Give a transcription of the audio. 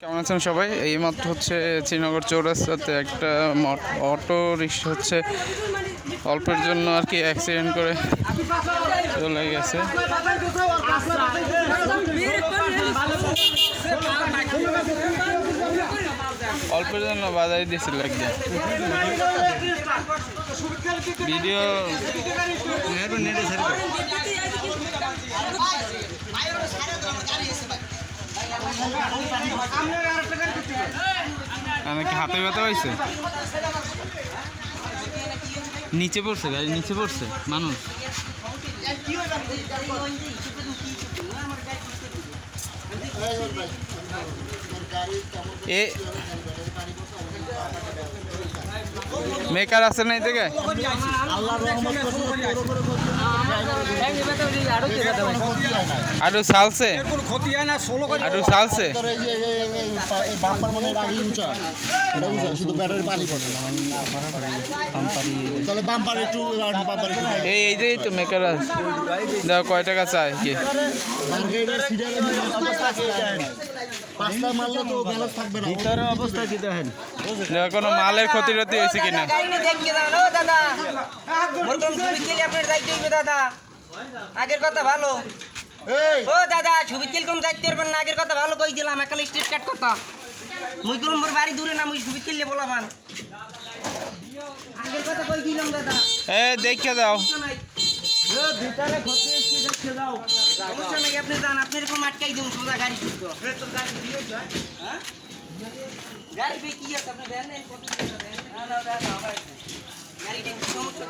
কেমন আছেন সবাই? এইমাত্র হচ্ছে শ্রীনগর চৌরাস্তাতে একটা অটো রিক্সা হচ্ছে। অল্পের জন্য আর কি অ্যাক্সিডেন্ট করে চলে গেছে। অল্পের জন্য বাজারে দিয়েছিল একদিন ভিডিও কি হাতে ব্যথা হয়েছে? নিচে পড়ছে গাড়ি নিচে পড়ছে মানুষ। এ মেকার আছে না এই থেকে আরও করে আরও চালছে এই যে তো মেকার আছে। কয় টাকা চাই কি? মার্কেটের অবস্থা কি দেখেন পাঁচটা মারলে তো ব্যালেন্স থাকবে না। ভিতরে অবস্থা কি দেখেন? কোনো মালের ক্ষতি টতি হয়েছে কিনা? ও তুলি আগের কথা ভালো। ও দাদা ছবি তুল কোন যাইতে পারবেন না। আগের কথা ভালো কই দিলাম একালে স্ট্রিট কাট কথা মুই কোন মোর বাড়ি দূরে না মুই ছবি তুললে বলাবান। আগের কথা কই দিলাম দাদা? এ দেখে দাও। সমস্যা নাকি আপনি যান আপনি এরকম আটকাই দিন সোজা গাড়ি শুদ্ধ গাড়ি পে কি আছে? আপনি দেন না কত দাদা সমস্যা?